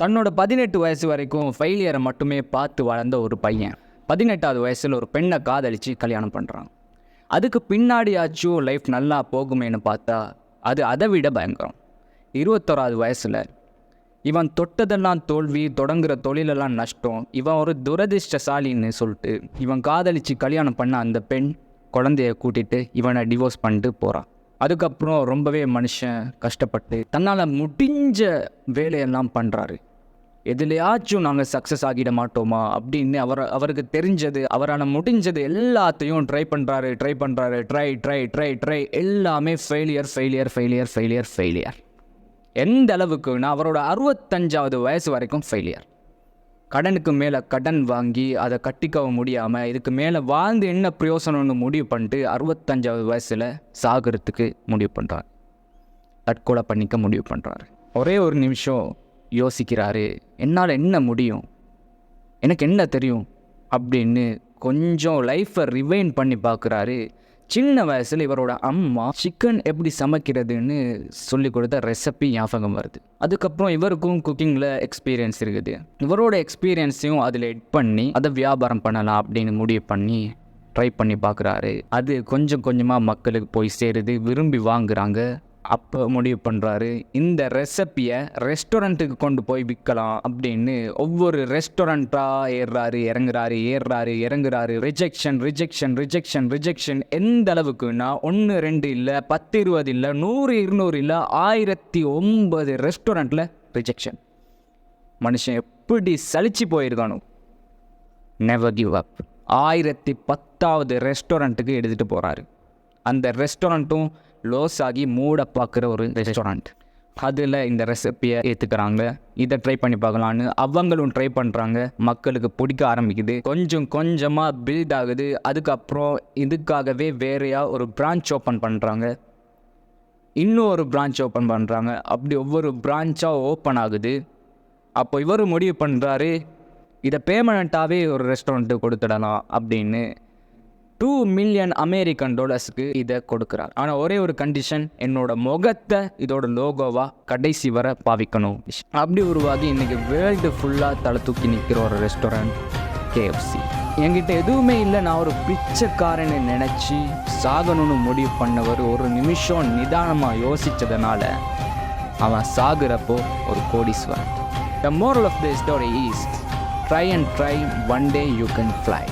தன்னோட பதினெட்டு வயசு வரைக்கும் ஃபெயிலியரை மட்டுமே பார்த்து வளர்ந்த ஒரு பையன். பதினெட்டாவது வயசில் ஒரு பெண்ணை காதலித்து கல்யாணம் பண்ணுறான் அதுக்கு பின்னாடியாச்சும் லைஃப் நல்லா போகுமேன்னு பார்த்தா அது அதை விட பயங்கரம். இருபத்தோராவது வயசில் இவன் தொட்டதெல்லாம் தோல்வி தொடங்குற தொழிலெல்லாம் நஷ்டம் இவன் ஒரு துரதிர்ஷ்டசாலின்னு சொல்லிட்டு இவன் காதலித்து கல்யாணம் பண்ண அந்த பெண் குழந்தைய கூட்டிட்டு இவனை டிவோர்ஸ் பண்ணிட்டு போகிறான் அதுக்கப்புறம் ரொம்பவே மனுஷன் கஷ்டப்பட்டு தன்னால் முடிஞ்ச வேலையெல்லாம் பண்ணுறாரு எதுலையாச்சும் நாங்கள் சக்ஸஸ் ஆகிட மாட்டோமா? அப்படின்னு அவர் அவருக்கு தெரிஞ்சது அவரால் முடிஞ்சது எல்லாத்தையும் ட்ரை பண்ணுறாரு ட்ரை பண்ணுறாரு ட்ரை ட்ரை ட்ரை ட்ரை எல்லாமே failure failure failure failure failure எந்த அளவுக்குன்னா அவரோட அறுபத்தஞ்சாவது வயசு வரைக்கும் ஃபெயிலியர் கடனுக்கு மேலே கடன் வாங்கி அதை கட்டிக்கவும் முடியாமல் இதுக்கு மேலே வாழ்ந்து என்ன பிரயோசனம்னு முடிவு பண்ணிட்டு அறுபத்தஞ்சாவது வயசில் சாகிறதுக்கு முடிவு பண்ணுறார் தற்கொலை பண்ணிக்க முடிவு பண்ணுறாரு ஒரே ஒரு நிமிஷம் யோசிக்கிறாரு. என்னால் என்ன முடியும்? எனக்கு என்ன தெரியும்? அப்படின்னு கொஞ்சம் லைஃப்பை ரிவைன் பண்ணி பார்க்குறாரு சின்ன வயசில் இவரோட அம்மா சிக்கன் எப்படி சமைக்கிறதுன்னு சொல்லி கொடுத்த ரெசிபி ஞாபகம் வருது. அதுக்கப்புறம் இவருக்கும் குக்கிங்கில் எக்ஸ்பீரியன்ஸ் இருக்குது. இவரோட எக்ஸ்பீரியன்ஸையும் அதில் எட் பண்ணி அதை வியாபாரம் பண்ணலாம் அப்படின்னு முடிவு பண்ணி ட்ரை பண்ணி பார்க்குறாரு அது கொஞ்சம் கொஞ்சமாக மக்களுக்கு போய் சேருது. விரும்பி வாங்குறாங்க. அப்போ முடிவு பண்ணுறாரு இந்த ரெசிப்பியை ரெஸ்டாரண்ட்டுக்கு கொண்டு போய் விற்கலாம் அப்படின்னு ஒவ்வொரு ரெஸ்டாரண்ட்டாக ஏறுறாரு இறங்குறாரு ஏறுறாரு இறங்குறாரு. ரிஜெக்ஷன் ரிஜெக்ஷன் ரிஜெக்ஷன் ரிஜெக்ஷன் எந்த அளவுக்குன்னா ஒன்று ரெண்டு இல்லை பத்து இருபது இல்லை நூறு இருநூறு இல்லை ஆயிரத்தி ஒன்பது ரெஸ்டாரண்ட்டில் ரிஜெக்ஷன் மனுஷன் எப்படி சலிச்சு போயிருக்கானோ. நெவர் கிவ் அப் ஆயிரத்தி பத்தாவது ரெஸ்டாரண்ட்டுக்கு எடுத்துகிட்டு போகிறாரு அந்த ரெஸ்டாரண்ட்டும் லோஸ் ஆகி மூட பார்க்குற ஒரு ரெஸ்டாரண்ட் அதில் இந்த ரெசிப்பியை ஏற்றுக்கிறாங்க இதை ட்ரை பண்ணி பார்க்கலான்னு அவங்களும் ட்ரை பண்ணுறாங்க மக்களுக்கு பிடிக்க ஆரம்பிக்குது. கொஞ்சம் கொஞ்சமாக பில்ட் ஆகுது. அதுக்கப்புறம் இதுக்காகவே வேறையாக ஒரு பிரான்ச் ஓப்பன் பண்ணுறாங்க இன்னும் ஒரு பிரான்ச் ஓப்பன் பண்ணுறாங்க அப்படி ஒவ்வொரு பிரான்ச்சாக ஓப்பன் ஆகுது. அப்போ இவர் முடிவு பண்ணுறாரு இதை பேமெண்ட்டாகவே ஒரு ரெஸ்டாரண்ட்டு கொடுத்துடலாம் அப்படின்னு. டூ மில்லியன் அமெரிக்கன் டாலர்ஸ்க்கு இதை கொடுக்குறார். ஆனால் ஒரே ஒரு கண்டிஷன் என்னோட முகத்தை இதோட லோகோவாக கடைசி வர பாவிக்கணும். அப்படி உருவாகி இன்றைக்கி வேர்ல்டு ஃபுல்லாக தலை தூக்கி நிற்கிற ஒரு ரெஸ்டாரண்ட் கேஎஃப்சி என்கிட்ட எதுவுமே இல்லை. நான் ஒரு பிச்சைக்காரன்னு நினச்சி சாகணும்னு முடிவு பண்ணவர் ஒரு நிமிஷம் நிதானமாக யோசித்ததுனால அவன் சாகுறப்போ ஒரு கோடீஸ்வரன். The moral of the story is try and try one day you can fly